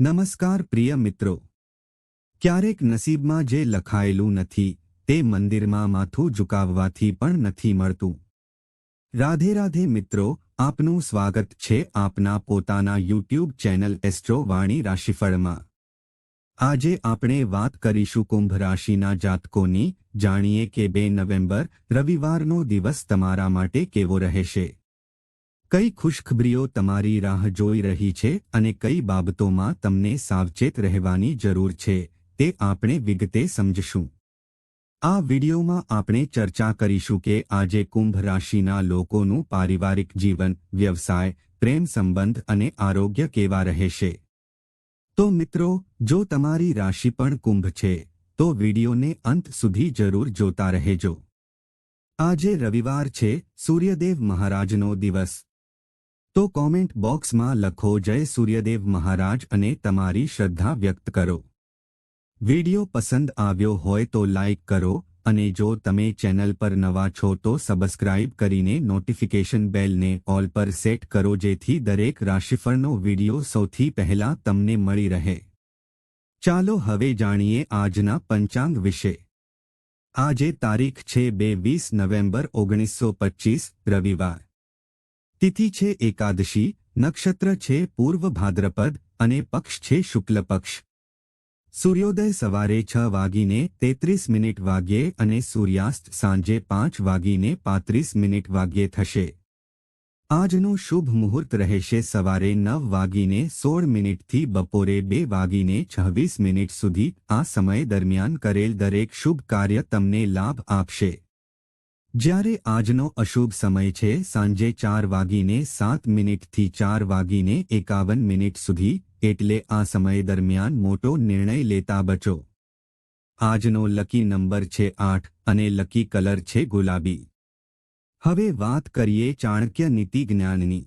નમસ્કાર પ્રિય મિત્રો. ક્યારેક નસીબમાં જે લખાયેલું નથી, તે મંદિરમાં માથું ઝુકાવવાથી પણ નથી મળતું. રાધે રાધે મિત્રો, આપનું સ્વાગત છે આપના પોતાના યુટ્યુબ ચેનલ એસ્ટ્રો વાણી રાશિફળમાં. આજે આપણે વાત કરીશું કુંભ રાશિના જાતકોની, જાણીએ કે બે નવેમ્બર રવિવારનો દિવસ તમારા માટે કેવો રહેશે. કઈ ખુશખબરીઓ તમારી રાહ જોઈ રહી છે અને કઈ બાબતોમાં તમને સાવચેત રહેવાની જરૂર છે તે આપણે વિગતે સમજશું. આ વિડિયોમાં આપણે ચર્ચા કરીશું કે આજે કુંભ રાશિના લોકોનું પારિવારિક જીવન, વ્યવસાય, પ્રેમ સંબંધ અને આરોગ્ય કેવા રહેશે. તો મિત્રો, જો તમારી રાશિ પણ કુંભ છે, તો વિડિયોને અંત સુધી જરૂર જોતા રહેજો. આજે રવિવાર છે, સૂર્યદેવ મહારાજનો દિવસ. તો કોમેન્ટ બોક્સમાં લખો, જય સૂર્યદેવ મહારાજ અને તમારી શ્રદ્ધા વ્યક્ત કરો. વિડિયો પસંદ આવ્યો હોય તો લાઇક કરો અને જો તમે ચેનલ પર નવા છો તો સબસ્ક્રાઇબ કરીને નોટિફિકેશન બેલને ઓલ પર સેટ કરો જેથી દરેક રાશિફળનો વિડિયો સૌથી પહેલા તમને મળી રહે. ચાલો હવે જાણીએ આજના પંચાંગ વિશે. આજે તારીખ છે બે વીસ નવેમ્બર ઓગણીસો પચીસ, રવિવાર. તિથિ છે એકાદશી, નક્ષત્ર છે પૂર્વ ભાદ્રપદ અને પક્ષ છે શુક્લ પક્ષ સૂર્યોદય સવારે છ વાગીને તેત્રીસ મિનિટ વાગ્યે અને સૂર્યાસ્ત સાંજે પાંચ વાગીને પાંત્રીસ મિનિટ વાગ્યે થશે. આજનું શુભ મુહૂર્ત રહેશે સવારે નવ વાગીને સોળ મિનિટથી બપોરે બે વાગીને છવ્વીસ મિનિટ સુધી આ સમય દરમિયાન કરેલ દરેક શુભ કાર્ય તમને લાભ આપશે. જ્યારે આજનો અશુભ સમય છે, સાંજે ચાર વાગીને સાત મિનિટથી ચાર વાગીને એકાવન મિનિટ સુધી, એટલે આ સમય દરમિયાન મોટો નિર્ણય લેતા બચો. આજનો લકી નંબર છે આઠ અને લકી કલર છે ગુલાબી. હવે વાત કરીએ ચાણક્ય નીતિ જ્ઞાનની.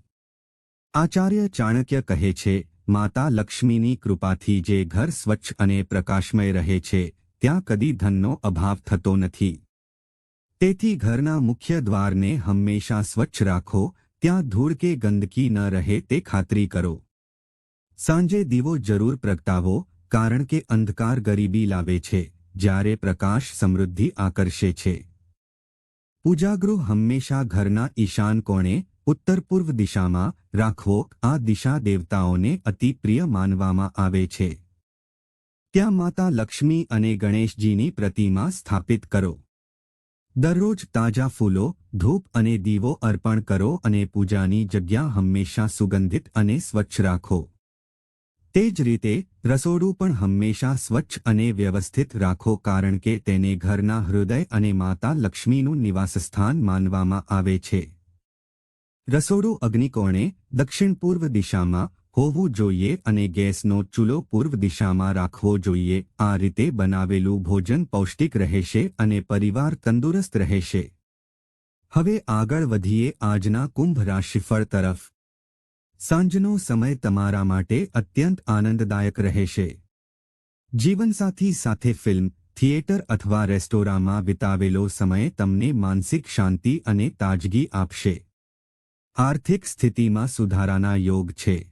આચાર્ય ચાણક્ય કહે છે, માતા લક્ષ્મીની કૃપાથી જે ઘર સ્વચ્છ અને પ્રકાશમય રહે છે, ત્યાં કદી ધનનો અભાવ થતો નથી. તેથી ઘરના મુખ્ય દ્વારને હંમેશા સ્વચ્છ રાખો, ત્યાં ધૂળ કે ગંદકી ન રહે તે ખાતરી કરો. સાંજે દીવો જરૂર પ્રગટાવો, કારણ કે અંધકાર ગરીબી લાવે છે, જ્યારે પ્રકાશ સમૃદ્ધિ આકર્ષે છે. પૂજાગૃહ હંમેશા ઘરના ઈશાન કોણે, ઉત્તર પૂર્વ દિશામાં, રાખવો, આ દિશા દેવતાઓને અતિ પ્રિય માનવામાં આવે છે. ત્યાં માતા લક્ષ્મી અને ગણેશજીની પ્રતિમા સ્થાપિત કરો. દરરોજ તાજા ફૂલો, ધૂપ અને દીવો અર્પણ કરો અને પૂજાની જગ્યા હંમેશા સુગંધિત અને સ્વચ્છ રાખો. તે જ રીતે, રસોડું પણ હંમેશા સ્વચ્છ અને વ્યવસ્થિત રાખો કારણ કે તેને ઘરના હૃદય અને માતા લક્ષ્મીનું નિવાસસ્થાન માનવામાં આવે છે. રસોડું અગ્નિકોણે દક્ષિણ પૂર્વ દિશામાં હોવું જોઈએ અને ગેસનો ચૂલો પૂર્વ દિશામાં રાખવો જોઈએ. આ રીતે બનાવેલું ભોજન પૌષ્ટિક રહેશે અને પરિવાર તંદુરસ્ત રહેશે. હવે આગળ વધીએ આજના કુંભ રાશિફળ તરફ. સાંજનો સમય તમારા માટે અત્યંત આનંદદાયક રહેશે. જીવનસાથી સાથે ફિલ્મ, થિયેટર અથવા રેસ્ટોરાંમાં વિતાવેલો સમય તમને માનસિક શાંતિ અને તાજગી આપશે. આર્થિક સ્થિતિમાં સુધારાના યોગ છે.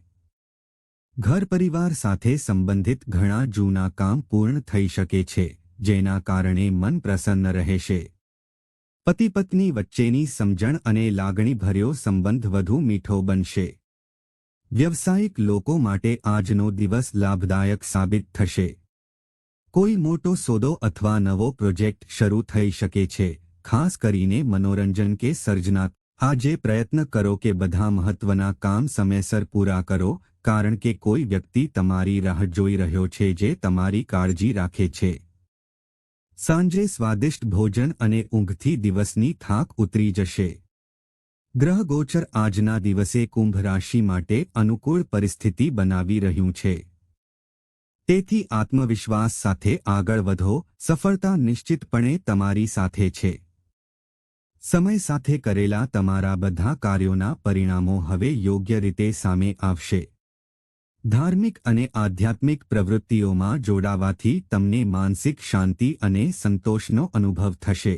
ઘર પરિવાર સાથે સંબંધિત ઘણા જૂના કામ પૂર્ણ થઈ શકે છે, જેના કારણે મન પ્રસન્ન રહેશે. પતિ પત્ની વચ્ચેની સમજણ અને લાગણીભર્યો સંબંધ વધુ મીઠો બનશે. વ્યવસાયિક લોકો માટે આજનો દિવસ લાભદાયક સાબિત થશે. કોઈ મોટો સોદો અથવા નવો પ્રોજેક્ટ શરૂ થઈ શકે છે, ખાસ કરીને મનોરંજન કે સર્જનાત્મક. આજે પ્રયત્ન કરો કે બધા મહત્વના કામ સમયસર પૂરા કરો કારણ કે કોઈ વ્યક્તિ તમારી રાહ જોઈ રહ્યો છે જે તમારી કાળજી રાખે છે. સાંજે સ્વાદિષ્ટ ભોજન અને ઊંઘથી દિવસની થાક ઉતરી જશે. ગ્રહ ગોચર આજના દિવસે કુંભ રાશિ માટે અનુકૂળ પરિસ્થિતિ બનાવી રહ્યું છે. તેથી આત્મવિશ્વાસ સાથે આગળ વધો, સફળતા નિશ્ચિતપણે તમારી સાથે છે. સમય સાથે કરેલા તમારા બધા કાર્યોના પરિણામો હવે યોગ્ય રીતે સામે આવશે. ધાર્મિક અને આધ્યાત્મિક પ્રવૃત્તિઓમાં જોડાવાથી તમને માનસિક શાંતિ અને સંતોષનો અનુભવ થશે.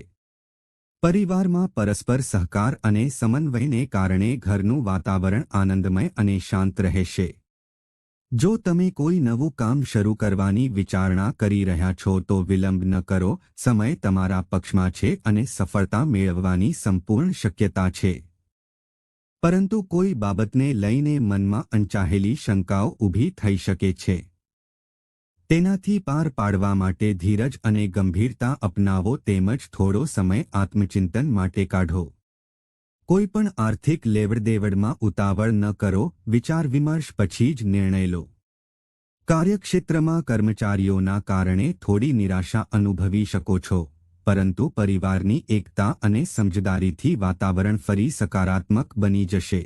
પરિવારમાં પરસ્પર સહકાર અને સમન્વયને કારણે ઘરનું વાતાવરણ આનંદમય અને શાંત રહેશે. જો તમે કોઈ નવું કામ શરૂ કરવાની વિચારણા કરી રહ્યા છો તો વિલંબ ન કરો, સમય તમારા પક્ષમાં છે અને સફળતા મેળવવાની સંપૂર્ણ શક્યતા છે. પરંતુ કોઈ બાબતને લઈને મનમાં અનચાહેલી શંકાઓ ઊભી થઈ શકે છે. તેનાથી પાર પાડવા માટે ધીરજ અને ગંભીરતા અપનાવો તેમજ થોડો સમય આત્મચિંતન માટે કાઢો. કોઈ પણ આર્થિક લેવડદેવડમાં ઉતાવળ ન કરો, વિચાર વિમર્શ પછી જ નિર્ણય લો. કાર્યક્ષેત્રમાં કર્મચારીઓના કારણે થોડી નિરાશા અનુભવી શકો છો. પરંતુ પરિવારની એકતા અને સમજદારીથી વાતાવરણ ફરી સકારાત્મક બની જશે.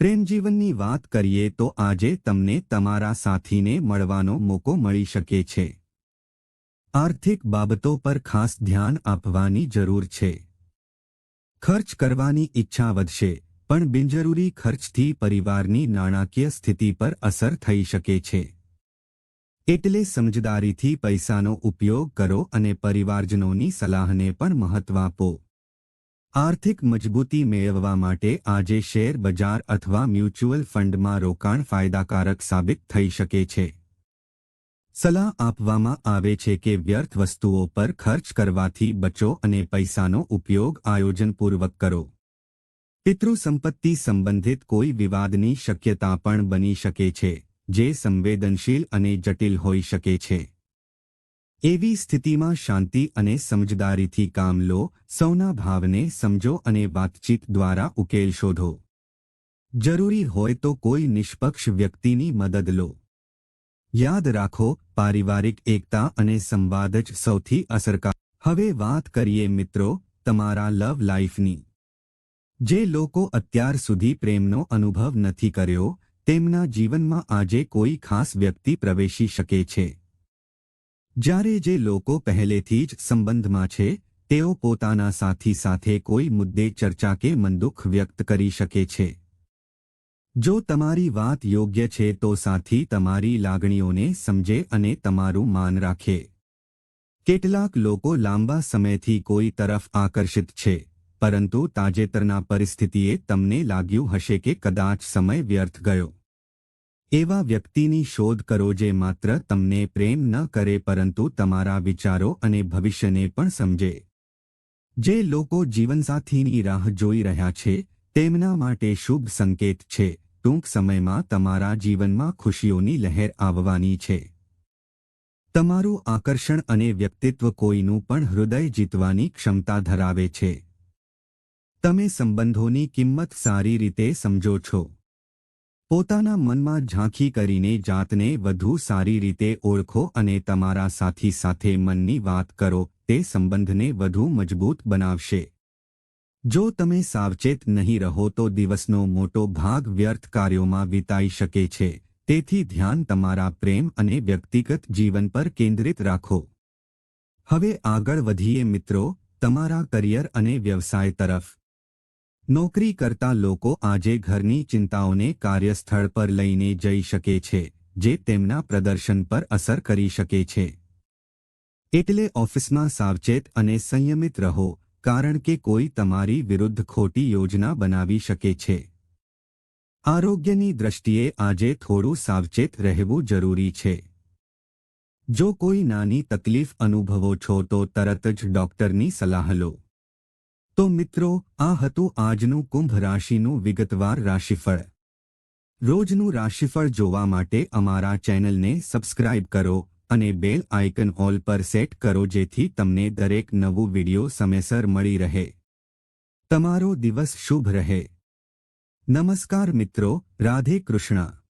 પ્રેમજીવનની વાત કરીએ તો આજે તમને તમારા સાથીને મળવાનો મોકો મળી શકે છે. આર્થિક બાબતો પર ખાસ ધ્યાન આપવાની જરૂર છે. ખર્ચ કરવાની ઈચ્છા વધશે, પણ બિનજરૂરી ખર્ચથી પરિવારની નાણાકીય સ્થિતિ પર અસર થઈ શકે છે. એટલે સમજદારીથી પૈસાનો ઉપયોગ કરો અને પરિવારજનોની સલાહને પણ મહત્વ આપો. આર્થિક મજબૂતી મેળવવા માટે આજે શેર બજાર અથવા મ્યુચ્યુઅલ ફંડમાં રોકાણ ફાયદાકારક સાબિત થઈ શકે છે. સલાહ આપવામાં આવે છે કે વ્યર્થ વસ્તુઓ પર ખર્ચ કરવાથી બચો અને પૈસાનો ઉપયોગ આયોજનપૂર્વક કરો. પિતૃસંપત્તિ સંબંધિત કોઈ વિવાદની શક્યતા પણ બની શકે છે. જે સંવેદનશીલ અને જટિલ હોઈ શકે છે. એવી સ્થિતિમાં શાંતિ અને સમજદારીથી કામ લો, સૌના ભાવને સમજો અને વાતચીત દ્વારા ઉકેલ શોધો. જરૂરી હોય તો કોઈ નિષ્પક્ષ વ્યક્તિની મદદ લો. યાદ રાખો, પારિવારિક એકતા અને સંવાદ જ સૌથી અસરકાર હવે વાત કરીએ મિત્રો, તમારા લવ લાઈફની જે લોકો અત્યાર સુધી પ્રેમનો અનુભવ નથી કર્યો તેમના જીવનમાં આજે કોઈ ખાસ વ્યક્તિ પ્રવેશી શકે છે. જ્યારે જે લોકો પહેલેથી જ સંબંધમાં છે, તેઓ પોતાના સાથી સાથે કોઈ મુદ્દે ચર્ચા કે મનદુખ વ્યક્ત કરી શકે છે. જો તમારી વાત યોગ્ય છે તો સાથી તમારી લાગણીઓને સમજે અને તમારું માન રાખે. કેટલાક લોકો લાંબા સમયથી કોઈ તરફ આકર્ષિત છે. પરંતુ તાજેતરના પરિસ્થિતિએ તમને લાગ્યું હશે કે કદાચ સમય વ્યર્થ ગયો. એવા વ્યક્તિની શોધ કરો જે માત્ર તમને પ્રેમ ન કરે પરંતુ તમારા વિચારો અને ભવિષ્યને પણ સમજે. જે લોકો જીવનસાથીની રાહ જોઈ રહ્યા છે, તેમના માટે શુભ સંકેત છે, ટૂંક સમયમાં તમારા જીવનમાં ખુશીઓની લહેર આવવાની છે. તમારું આકર્ષણ અને વ્યક્તિત્વ કોઈનું પણ હૃદય જીતવાની ક્ષમતા ધરાવે છે. તમે સંબંધોની કિંમત સારી રીતે સમજો છો. પોતાના મનમાં ઝાંખી કરીને જાતને વધુ સારી રીતે ઓળખો અને તમારા સાથી સાથે મનની વાત કરો, તે સંબંધને વધુ મજબૂત બનાવશે. જો તમે સાવચેત નહીં રહો તો દિવસનો મોટો ભાગ વ્યર્થ કાર્યોમાં વિતાઈ શકે છે. તેથી ધ્યાન તમારા પ્રેમ અને વ્યક્તિગત જીવન પર કેન્દ્રિત રાખો. હવે આગળ વધીએ મિત્રો, તમારા કરિયર અને વ્યવસાય તરફ. નોકરી કરતા લોકો આજે ઘરની ચિંતાઓને કાર્યસ્થળ પર લઈને જઈ શકે છે, જે તેમના પ્રદર્શન પર અસર કરી શકે છે. એટલે ઓફિસમાં સાવચેત અને સંયમિત રહો, કારણ કે કોઈ તમારી વિરુદ્ધ ખોટી યોજના બનાવી શકે છે. આરોગ્યની દ્રષ્ટિએ આજે થોડું સાવચેત રહેવું જરૂરી છે. જો કોઈ નાની તકલીફ અનુભવો છો તો તરત જ ડોક્ટરની સલાહ લો. તો મિત્રો, આ હતું આજનું કુંભ રાશિનું વિગતવાર રાશિફળ. રોજનું રાશિફળ જોવા માટે અમારા ચેનલને સબસ્ક્રાઇબ કરો અને બેલ આઇકન ઓલ પર સેટ કરો જેથી તમને દરેક નવું વિડિયો સમયસર મળી રહે. તમારો દિવસ શુભ રહે. નમસ્કાર મિત્રો, રાધે કૃષ્ણ.